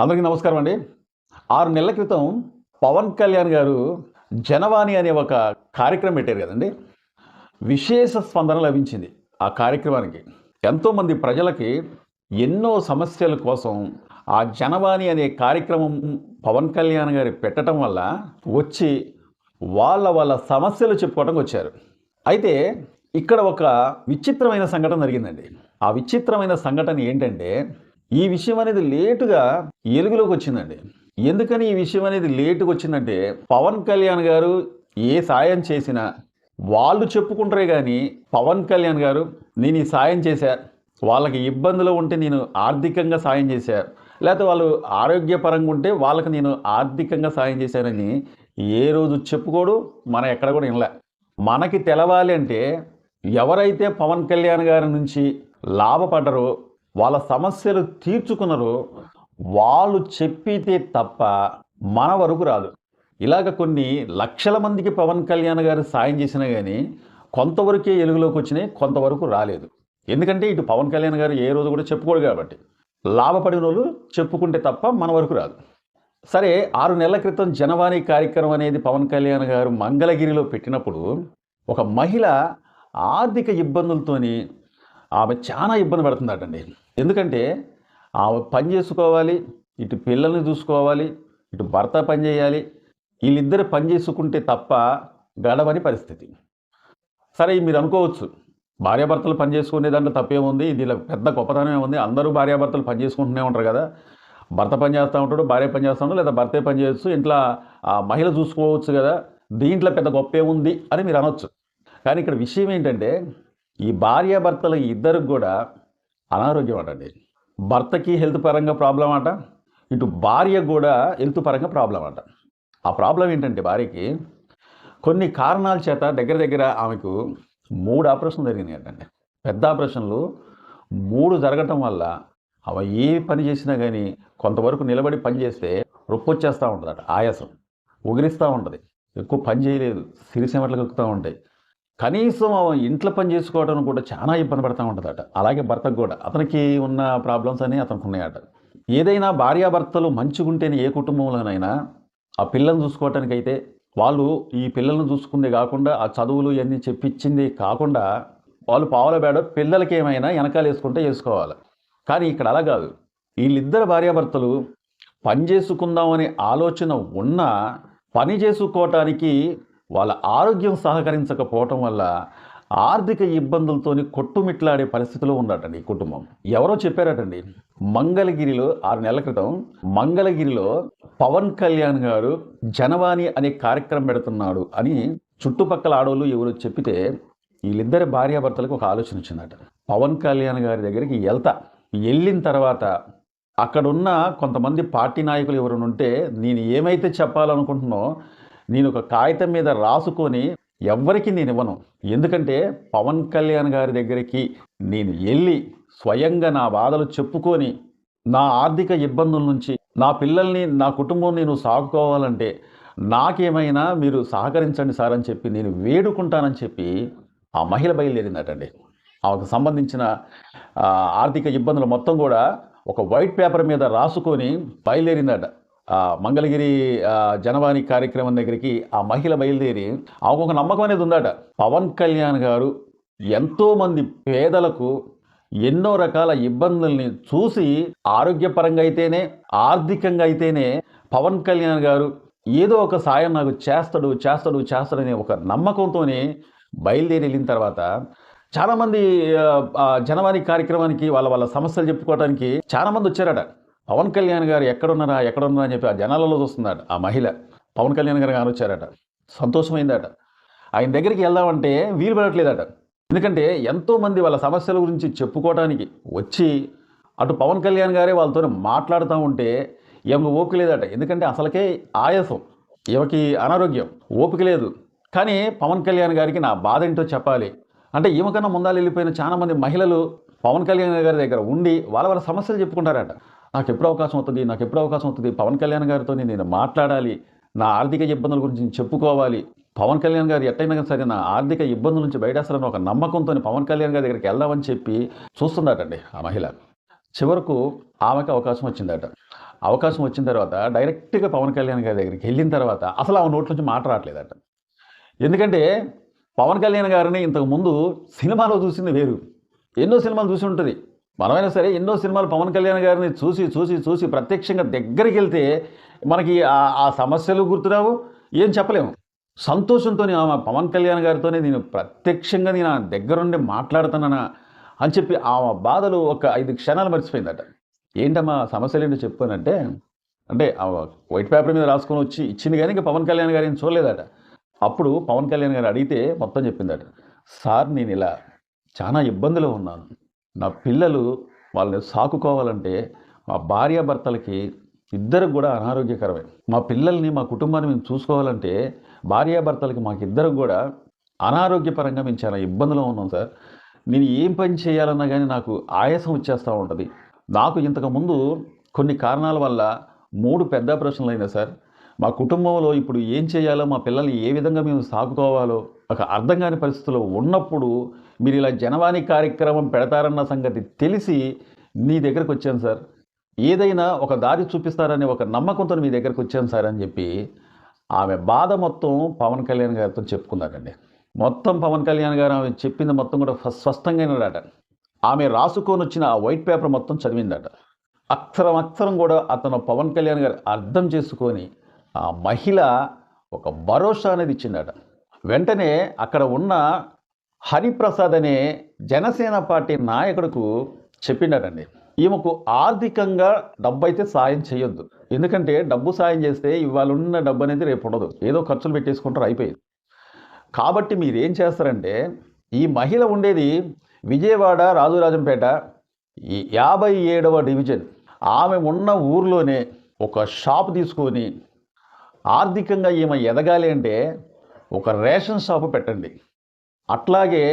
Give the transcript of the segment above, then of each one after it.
అందరికీ నమస్కారం అండి. ఆరు నెలల క్రితం పవన్ కళ్యాణ్ గారు జనవాణి అనే ఒక కార్యక్రమం పెట్టారు కదండి. విశేష స్పందన లభించింది ఆ కార్యక్రమానికి. ఎంతోమంది ప్రజలకి ఎన్నో సమస్యల కోసం ఆ జనవాణి అనే కార్యక్రమం పవన్ కళ్యాణ్ గారు పెట్టడం వల్ల వచ్చి వాళ్ళ వాళ్ళ సమస్యలు చెప్పుకోవడానికి వచ్చారు. అయితే ఇక్కడ ఒక విచిత్రమైన సంఘటన జరిగిందండి. ఆ విచిత్రమైన సంఘటన ఏంటంటే ఈ విషయం అనేది లేటుగా ఎలుగులోకి వచ్చిందండి. ఎందుకని ఈ విషయం అనేది లేటుగా వచ్చిందంటే పవన్ కళ్యాణ్ గారు ఏ సాయం చేసినా వాళ్ళు చెప్పుకుంటారే కానీ పవన్ కళ్యాణ్ గారు నేను ఈ సాయం చేశా. వాళ్ళకి ఇబ్బందులు ఉంటే నేను ఆర్థికంగా సాయం చేశా. లేకపోతే వాళ్ళు ఆరోగ్యపరంగా ఉంటే వాళ్ళకి నేను ఆర్థికంగా సాయం చేశానని ఏ రోజు చెప్పుకోడు మనం ఎక్కడ కూడా వినలే. మనకి తెలవాలి అంటే ఎవరైతే పవన్ కళ్యాణ్ గారి నుంచి లాభపడ్డరో వాళ్ళ సమస్యలు తీర్చుకున్నారు. వాళ్ళు చెప్పితే తప్ప మన వరకు రాదు. ఇలాగ కొన్ని లక్షల మందికి పవన్ కళ్యాణ్ గారు సాయం చేసినా కానీ కొంతవరకే ఎలుగులోకి వచ్చినాయి కొంతవరకు రాలేదు. ఎందుకంటే ఇటు పవన్ కళ్యాణ్ గారు ఏ రోజు కూడా చెప్పుకోడు కాబట్టి. లాభపడిన వాళ్ళు చెప్పుకుంటే తప్ప మన వరకు రాదు. సరే ఆరు నెలల క్రితం జనవాణి కార్యక్రమం అనేది పవన్ కళ్యాణ్ గారు మంగళగిరిలో పెట్టినప్పుడు ఒక మహిళ ఆర్థిక ఇబ్బందులతోని ఆమె చాలా ఇబ్బంది పడుతుందటండి. ఎందుకంటే ఆమె పని చేసుకోవాలి ఇటు పిల్లల్ని చూసుకోవాలి ఇటు భర్త పని చేయాలి వీళ్ళిద్దరు పని చేసుకుంటే తప్ప గడవని పరిస్థితి. సరే మీరు అనుకోవచ్చు. భార్యాభర్తలు పని చేసుకునే దాంట్లో తప్పేముంది? దీనిలో పెద్ద గొప్పతనం ఉంది. అందరూ భార్యాభర్తలు పని చేసుకుంటూనే ఉంటారు కదా. భర్త పని చేస్తూ ఉంటాడు భార్య పని చేస్తూ ఉంటాడు లేదా భర్తే పని చేయొచ్చు. ఇంట్లో ఆ మహిళ చూసుకోవచ్చు కదా. దీంట్లో పెద్ద గొప్ప ఏముంది అని మీరు అనొచ్చు. కానీ ఇక్కడ విషయం ఏంటంటే ఈ భార్యాభర్తలు ఇద్దరికి కూడా అనారోగ్యం అటండి భర్తకి హెల్త్ పరంగా ప్రాబ్లం అట ఇటు భార్య కూడా హెల్త్ పరంగా ప్రాబ్లం అట. ఆ ప్రాబ్లం ఏంటంటే భార్యకి కొన్ని కారణాల చేత దగ్గర దగ్గర ఆమెకు మూడు ఆపరేషన్లు జరిగినాయి అండి. పెద్ద ఆపరేషన్లు మూడు జరగటం వల్ల ఆమె ఏ పని చేసినా కానీ కొంతవరకు నిలబడి పని చేస్తే రొప్పొచ్చేస్తూ ఉంటుంది ఉంటుందట ఆయాసం. ఉగిరిస్తూ ఉంటుంది. ఎక్కువ పని చేయలేదు సిరిసెమట్లు కక్కుతూ ఉంటాయి. కనీసం ఇంట్లో పని చేసుకోవడం కూడా చాలా ఇబ్బంది పడతా ఉంటుందట. అలాగే భర్తకు కూడా. అతనికి ఉన్న ప్రాబ్లమ్స్ అనేవి అతనికి ఉన్నాయట. ఏదైనా భార్యాభర్తలు మంచిగుంటేనే ఏ కుటుంబంలోనైనా ఆ పిల్లల్ని చూసుకోవటానికైతే వాళ్ళు ఈ పిల్లల్ని చూసుకుందే కాకుండా ఆ చదువులు ఇవన్నీ చెప్పించింది కాకుండా వాళ్ళు పావుల బేడ పిల్లలకి ఏమైనా వెనకాల వేసుకుంటే వేసుకోవాలి. కానీ ఇక్కడ అలా కాదు. వీళ్ళిద్దరు భార్యాభర్తలు పని చేసుకుందామనే ఆలోచన ఉన్నా పని చేసుకోవటానికి వాళ్ళ ఆరోగ్యం సహకరించకపోవటం వల్ల ఆర్థిక ఇబ్బందులతోని కొట్టుమిట్లాడే పరిస్థితిలో ఉందటండి ఈ కుటుంబం. ఎవరో చెప్పారటండి మంగళగిరిలో ఆరు నెలల క్రితం మంగళగిరిలో పవన్ కళ్యాణ్ గారు జనవాణి అనే కార్యక్రమం పెడుతున్నాడు అని చుట్టుపక్కల ఆడవాళ్ళు ఎవరు చెప్పితే వీళ్ళిద్దరి భార్యాభర్తలకు ఒక ఆలోచన వచ్చిందట. పవన్ కళ్యాణ్ గారి దగ్గరికి వెళ్తా. వెళ్ళిన తర్వాత అక్కడున్న కొంతమంది పార్టీ నాయకులు ఎవరైనా ఉంటే నేను ఏమైతే చెప్పాలనుకుంటున్నో నేను ఒక కాగితం మీద రాసుకొని ఎవ్వరికి నేను ఇవ్వను. ఎందుకంటే పవన్ కళ్యాణ్ గారి దగ్గరికి నేను వెళ్ళి స్వయంగా నా బాధలు చెప్పుకొని నా ఆర్థిక ఇబ్బందుల నుంచి నా పిల్లల్ని నా కుటుంబం నేను సాగుకోవాలంటే నాకేమైనా మీరు సహకరించండి సార్ అని చెప్పి నేను వేడుకుంటానని చెప్పి ఆ మహిళ బయలుదేరిందటండి. ఆమెకు సంబంధించిన ఆర్థిక ఇబ్బందులు మొత్తం కూడా ఒక వైట్ పేపర్ మీద రాసుకొని బయలుదేరిందట. మంగళగిరి జనవాణి కార్యక్రమం దగ్గరికి ఆ మహిళ బయలుదేరి ఆమెకు ఒక నమ్మకం అనేది ఉందట. పవన్ కళ్యాణ్ గారు ఎంతోమంది పేదలకు ఎన్నో రకాల ఇబ్బందుల్ని చూసి ఆరోగ్యపరంగా అయితేనే ఆర్థికంగా అయితేనే పవన్ కళ్యాణ్ గారు ఏదో ఒక సాయం నాకు చేస్తాడు చేస్తాడు చేస్తాడనే ఒక నమ్మకంతోనే బయలుదేరి వెళ్ళిన తర్వాత చాలామంది జనవాణి కార్యక్రమానికి వాళ్ళ వాళ్ళ సమస్యలు చెప్పుకోవడానికి చాలామంది వచ్చారట. పవన్ కళ్యాణ్ గారు ఎక్కడున్నారా ఎక్కడున్నారా అని చెప్పి ఆ జనాలలో చూస్తున్నాడు ఆ మహిళ. పవన్ కళ్యాణ్ గారు గారు వచ్చారట సంతోషమైందట. ఆయన దగ్గరికి వెళ్దామంటే వీలు పడట్లేదట. ఎందుకంటే ఎంతోమంది వాళ్ళ సమస్యల గురించి చెప్పుకోవడానికి వచ్చి అటు పవన్ కళ్యాణ్ గారే వాళ్ళతో మాట్లాడుతూ ఉంటే ఏమి ఓపిక లేదట. ఎందుకంటే అసలుకే ఆయాసం. ఈమెకి అనారోగ్యం. ఓపిక లేదు. కానీ పవన్ కళ్యాణ్ గారికి నా బాధ ఏంటో చెప్పాలి. అంటే ఈమెకన్నా ముందాలు వెళ్ళిపోయిన చాలా మంది మహిళలు పవన్ కళ్యాణ్ గారి దగ్గర ఉండి వాళ్ళ వాళ్ళ సమస్యలు చెప్పుకుంటారట. నాకు ఎప్పుడు అవకాశం అవుతుంది నాకు ఎప్పుడు అవకాశం అవుతుంది పవన్ కళ్యాణ్ గారితో నేను మాట్లాడాలి. నా ఆర్థిక ఇబ్బందుల గురించి నేను చెప్పుకోవాలి. పవన్ కళ్యాణ్ గారు ఎట్టయినా సరే నా ఆర్థిక ఇబ్బందుల నుంచి బయటేస్తారని ఒక నమ్మకంతో పవన్ కళ్యాణ్ గారి దగ్గరికి వెళ్దామని చెప్పి చూస్తున్నాటండి ఆ మహిళ. చివరకు ఆమెకు అవకాశం వచ్చిందట. అవకాశం వచ్చిన తర్వాత డైరెక్ట్గా పవన్ కళ్యాణ్ గారి దగ్గరికి వెళ్ళిన తర్వాత అసలు ఆ నోట్ల నుంచి మాట రావట్లేదట. ఎందుకంటే పవన్ కళ్యాణ్ గారిని ఇంతకు ముందు సినిమాలో చూసింది వేరు. ఎన్నో సినిమాలు చూసి ఉంటుంది. మనమైనా సరే ఎన్నో సినిమాలు పవన్ కళ్యాణ్ గారిని చూసి చూసి చూసి ప్రత్యక్షంగా దగ్గరికి వెళ్తే మనకి ఆ- సమస్యలు గుర్తురావు? ఏం చెప్పలేము. సంతోషంతో ఆమె పవన్ కళ్యాణ్ గారితోనే నేను ప్రత్యక్షంగా నేను ఆ దగ్గరుండి మాట్లాడుతున్నానా అని చెప్పి ఆమె బాధలు ఒక ఐదు క్షణాలు మర్చిపోయిందట. ఏంటమ్మా సమస్యలు ఏంటో చెప్పానంటే అంటే ఆ వైట్ పేపర్ మీద రాసుకొని వచ్చి ఇచ్చింది కానీ ఇంకా పవన్ కళ్యాణ్ గారు ఏం చూడలేదట. అప్పుడు పవన్ కళ్యాణ్ గారు అడిగితే మొత్తం చెప్పిందట. సార్ నేను ఇలా చాలా ఇబ్బందిలో ఉన్నాను. నా పిల్లలు వాళ్ళని సాకుకోవాలంటే మా భార్యాభర్తలకి ఇద్దరికి కూడా అనారోగ్యకరమే. మా పిల్లల్ని మా కుటుంబాన్ని మేము చూసుకోవాలంటే భార్యాభర్తలకి మాకు ఇద్దరికి కూడా అనారోగ్యపరంగా మేము చాలా ఇబ్బందిలో ఉన్నాం సార్. నేను ఏం పని చేయాలన్నా కానీ నాకు ఆయాసం వచ్చేస్తూ ఉంటుంది. నాకు ఇంతకుముందు కొన్ని కారణాల వల్ల మూడు పెద్ద ప్రశ్నలు అయినాయి సార్. మా కుటుంబంలో ఇప్పుడు ఏం చేయాలో మా పిల్లల్ని ఏ విధంగా మేము సాకుకోవాలో ఒక అర్థం కాని పరిస్థితిలో ఉన్నప్పుడు మీరు ఇలా జనవాణి కార్యక్రమం పెడతారన్న సంగతి తెలిసి నీ దగ్గరకు వచ్చాను సార్. ఏదైనా ఒక దారి చూపిస్తారనే ఒక నమ్మకంతో మీ దగ్గరకు వచ్చాను సార్ అని చెప్పి ఆమె బాధ మొత్తం పవన్ కళ్యాణ్ గారితో చెప్పుకున్నారండి. మొత్తం పవన్ కళ్యాణ్ గారు ఆమె చెప్పింది మొత్తం కూడా ఫ- స్పష్టంగా విన్నాడట ఆమె రాసుకొని వచ్చిన ఆ వైట్ పేపర్ మొత్తం చదివిందట. అక్షరం అక్షరం కూడా అతను పవన్ కళ్యాణ్ గారు అర్థం చేసుకొని ఆ మహిళ ఒక భరోసా అనేది ఇచ్చిందట. వెంటనే అక్కడ ఉన్న హరిప్రసాద్ అనే జనసేన పార్టీ నాయకుడుకు చెప్పినాడండి ఈమెకు ఆర్థికంగా డబ్బు అయితే సాయం చేయొద్దు. ఎందుకంటే డబ్బు సాయం చేస్తే ఇవాళ ఉన్న డబ్బు అనేది రేపు ఉండదు. ఏదో ఖర్చులు పెట్టేసుకుంటారు అయిపోయింది. కాబట్టి మీరు ఏం చేస్తారంటే ఈ మహిళ ఉండేది విజయవాడ రాజురాజంపేట యాభై ఏడవ డివిజన్. ఆమె ఉన్న ఊర్లోనే ఒక షాప్ తీసుకొని ఆర్థికంగా ఈమె ఎదగాలి అంటే ఒక రేషన్ షాపు పెట్టండి. అట్లాగే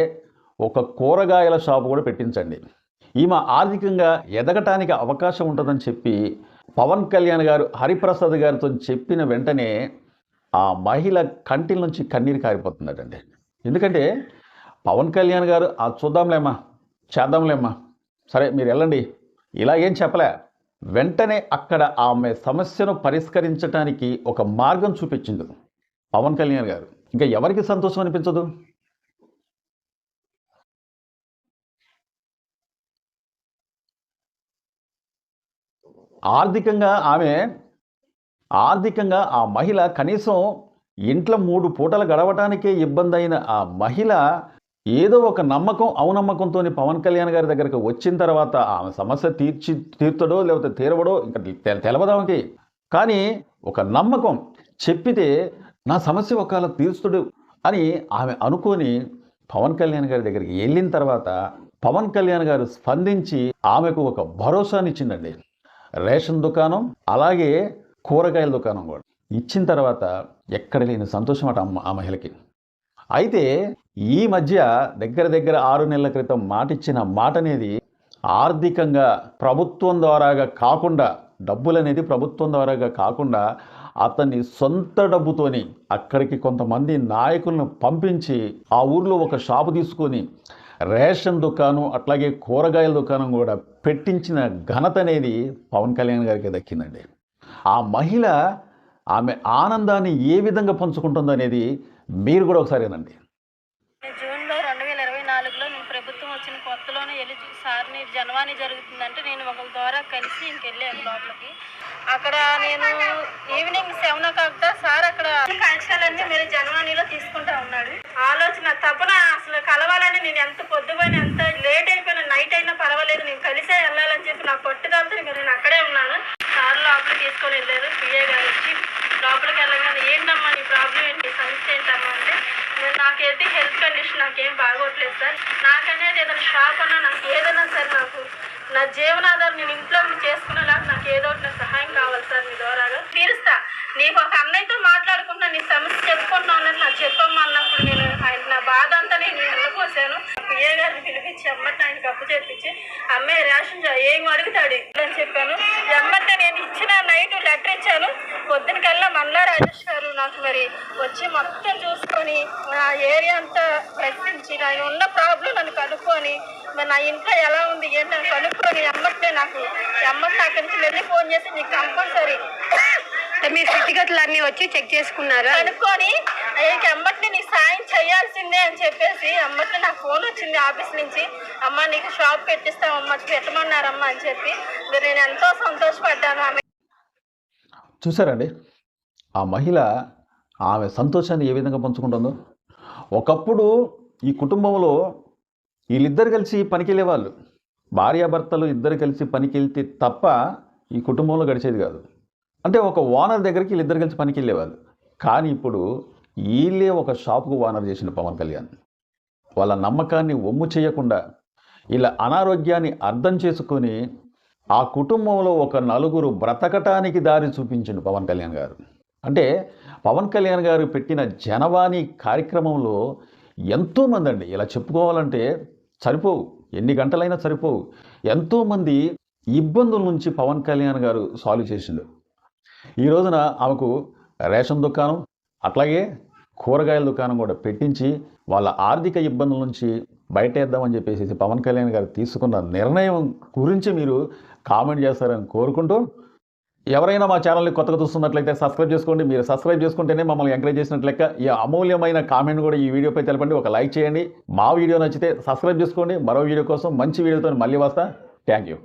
ఒక కూరగాయల షాపు కూడా పెట్టించండి. ఈమె ఆర్థికంగా ఎదగటానికి అవకాశం ఉంటుందని చెప్పి పవన్ కళ్యాణ్ గారు హరిప్రసాద్ గారితో చెప్పిన వెంటనే ఆ మహిళ కంటి నుంచి కన్నీరు కారిపోతుందటండి. ఎందుకంటే పవన్ కళ్యాణ్ గారు ఆ చూద్దాంలేమ్మా చేద్దాంలేమ్మా సరే మీరు వెళ్ళండి ఇలా ఏం చెప్పలే. వెంటనే అక్కడ ఆమె సమస్యను పరిష్కరించడానికి ఒక మార్గం చూపించింది పవన్ కళ్యాణ్ గారు. ఇంకా ఎవరికి సంతోషం అనిపించదు? ఆర్థికంగా ఆమె ఆర్థికంగా ఆ మహిళ కనీసం ఇంట్లో మూడు పూటలు గడవటానికే ఇబ్బంది అయిన ఆ మహిళ ఏదో ఒక నమ్మకం అవునమ్మకంతో పవన్ కళ్యాణ్ గారి దగ్గరకు వచ్చిన తర్వాత ఆమె సమస్య తీర్చి తీర్చడో లేకపోతే తీరవడో ఇంకా తెలవదామకి కానీ ఒక నమ్మకం చెప్పితే నా సమస్య ఒకవేళ తీర్చుడు అని ఆమె అనుకొని పవన్ కళ్యాణ్ గారి దగ్గరికి వెళ్ళిన తర్వాత పవన్ కళ్యాణ్ గారు స్పందించి ఆమెకు ఒక భరోసానిచ్చిందండి. రేషన్ దుకాణం అలాగే కూరగాయల దుకాణం కూడా. ఇచ్చిన తర్వాత ఎక్కడ లేని సంతోషం అట ఆ మహిళకి. అయితే ఈ మధ్య దగ్గర దగ్గర ఆరు నెలల క్రితం మాట ఇచ్చిన మాట అనేది ఆర్థికంగా ప్రభుత్వం ద్వారాగా కాకుండా డబ్బులు అనేది ప్రభుత్వం ద్వారాగా కాకుండా అతని సొంత డబ్బుతోని అక్కడికి కొంతమంది నాయకులను పంపించి ఆ ఊర్లో ఒక షాపు తీసుకొని రేషన్ దుకాణం అట్లాగే కూరగాయల దుకాణం కూడా పెట్టించిన ఘనత అనేది పవన్ కళ్యాణ్ గారికి దక్కిందండి. ఆ మహిళ ఆమె ఆనందాన్ని ఏ విధంగా పంచుకుంటుందో అనేది మీరు కూడా ఒకసారి ఏనండి నేను ఒకరి ద్వారా కలిసి ఇంకెళ్ళాను లోపలికి. అక్కడ నేను evening seven o'clock sir అక్కడ కష్టాలన్నీ మీరు జనవాణిలో తీసుకుంటా ఉన్నాడు. ఆలోచన తపన అసలు కలవాలని నేను ఎంత పొద్దుపోయిన ఎంత లేట్ అయిపోయినా నైట్ అయినా పర్వాలేదు నేను కలిసే వెళ్ళాలని చెప్పి నా పట్టుదలతో మీరు నేను అక్కడే ఉన్నాను. సార్ లోపలికి తీసుకొని వెళ్ళారు పిఏ గారు వచ్చి లోపలికి వెళ్ళగానే ఏంటమ్మా నీ ప్రాబ్లం ఏంటి? సమస్య ఏంటమ్మా? అంటే నేను నాకైతే హెల్త్ కండిషన్ నాకేం బాగోట్లేదు సార్. నాకనేది ఏదైనా షాప్ అన్నా నాకు ఏదైనా సార్ నాకు నా జీవనాధారం నేను ఇంట్లో చేసుకునేలాగా నాకు ఏదో ఒకటి నాకు సహాయం కావాలి సార్ మీ ద్వారాగా తీరుస్తా. నీకు ఒక అన్నయ్యతో మాట్లాడుకుంటున్నా నీ సమస్య చెప్పుకుంటున్నావు అన్నది నాకు చెప్పమ్మా అన్నప్పుడు నేను ఆయన నా బాధ అంతా నేను పిఏ గారిని పిలిపించి అమ్మటి ఆయనకి అప్పు చేపించి అమ్మాయి రేషన్ ఏం అడుగుతాడు? అని చెప్పాను. ఎమ్మటే నేను ఇచ్చిన నైట్ లెటర్ ఇచ్చాను. పొద్దున కల్లా మల్లా రాజేష్ గారు నాకు మరి వచ్చి మొత్తం చూసుకొని నా ఏరియా అంతా ప్రశ్నించి ఆయన ఉన్న ప్రాబ్లం నన్ను కనుక్కొని మరి నా ఇంట్లో ఎలా ఉంది ఏంటని కనుక్కొని ఎమ్మటి నాకు ఎమ్మటే అక్కడి నుంచి వెళ్ళి ఫోన్ చేసి నీకు కంపల్సరీ మీ స్థితిగతులు అన్ని వచ్చి చెక్ చేసుకున్నారా? అనుకొని నీకు ఎమ్మటిని నీకు సాయం చేయాల్సిందే అని చెప్పేసి ఎమ్మటిని నాకు ఫోన్ వచ్చింది ఆఫీస్ నుంచి. అమ్మ నీకు షాప్ పెట్టిస్తాం అమ్మ పెట్టమన్నారమ్మా అని చెప్పి. మరి నేను ఎంతో సంతోషపడ్డాను ఆమె. చూసారండి? ఆ మహిళ ఆమె సంతోషాన్ని ఏ విధంగా పంచుకుంటుందో? ఒకప్పుడు ఈ కుటుంబంలో వీళ్ళిద్దరు కలిసి పనికి వెళ్ళేవాళ్ళు భార్యాభర్తలు ఇద్దరు కలిసి పనికి వెళ్తే తప్ప ఈ కుటుంబంలో గడిచేది కాదు. అంటే ఒక ఓనర్ దగ్గరికి వీళ్ళిద్దరు కలిసి పనికి వెళ్ళేవాళ్ళు కానీ ఇప్పుడు వీళ్ళే ఒక షాపుకు ఓనర్ చేసిన పవన్ కళ్యాణ్. వాళ్ళ నమ్మకాన్ని ఒమ్ము చేయకుండా ఇలా అనారోగ్యాన్ని అర్థం చేసుకొని ఆ కుటుంబంలో ఒక నలుగురు బ్రతకటానికి దారి చూపించిండు పవన్ కళ్యాణ్ గారు. అంటే పవన్ కళ్యాణ్ గారు పెట్టిన జనవాణి కార్యక్రమంలో ఎంతోమంది అండి. ఇలా చెప్పుకోవాలంటే సరిపోవు. ఎన్ని గంటలైనా సరిపోవు. ఎంతోమంది ఇబ్బందుల నుంచి పవన్ కళ్యాణ్ గారు సాల్వ్ చేసిండు. ఈ రోజున ఆమెకు రేషన్ దుకాణం అట్లాగే కూరగాయల దుకాణం కూడా పెట్టించి వాళ్ళ ఆర్థిక ఇబ్బందుల నుంచి బయటేద్దామని చెప్పేసి పవన్ కళ్యాణ్ గారు తీసుకున్న నిర్ణయం గురించి మీరు కామెంట్ చేస్తారని కోరుకుంటూ ఎవరైనా మా ఛానల్ని కొత్తగా చూస్తున్నట్లయితే సబ్స్క్రైబ్ చేసుకోండి. మీరు సబ్స్క్రైబ్ చేసుకుంటేనే మమ్మల్ని ఎంకరేజ్ చేసినట్లు లెక్క ఈ అమూల్యమైన కామెంట్ కూడా ఈ వీడియోపై తెలపండి. ఒక లైక్ చేయండి. మా వీడియో నచ్చితే సబ్స్క్రైబ్ చేసుకోండి. మరో వీడియో కోసం మంచి వీడియోతో మళ్ళీ వస్తా. Thank you.